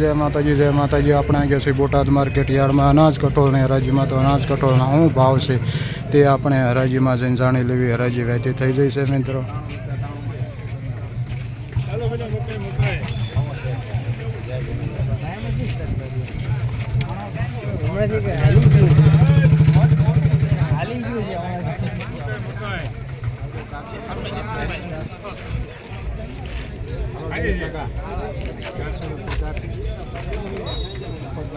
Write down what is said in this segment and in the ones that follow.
જય માતાજી જય માતાજી. આપણે આવી છીએ બોટાદ માર્કેટ યાર્ડમાં. અનાજ કઠોળને હરાજીમાં તો અનાજ કઠોળના શું ભાવ છે તે આપણે હરાજીમાં જઈને જાણી લેવી. હરાજી વહેતી થઈ જઈ છે મિત્રો.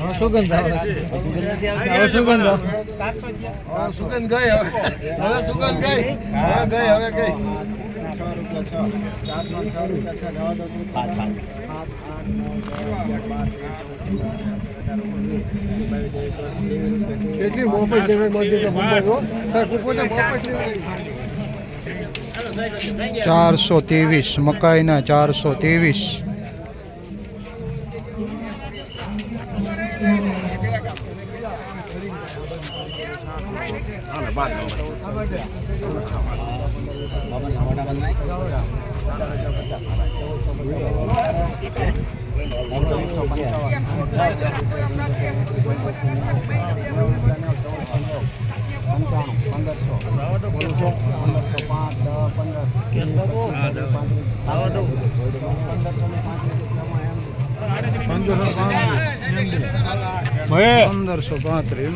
આવે? સુગંધ ગઈ હવે. હવે સુગંધ ગઈ. હવે ગઈ હવે ગઈ. છ રૂપિયા છ. ચારસો છ રૂપિયા છ. જવા દો સાત આઠ નવ દસ અગિયાર બાર કેટલી જેવી મળતી મોફત ચારસો ત્રેવીસ મકાઈના ચારસો ત્રેવીસ. પંદરસો પંદરસો પાંચ દસ પંદર પંદરસો પાંત્રીસ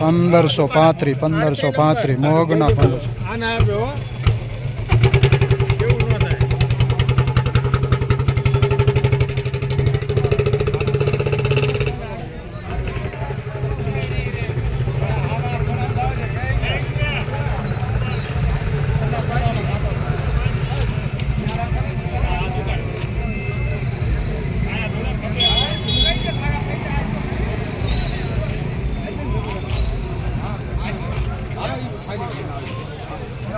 પંદરસો પાંત્રીસ પંદરસો પાંત્રીસ મોગના પંદરસો.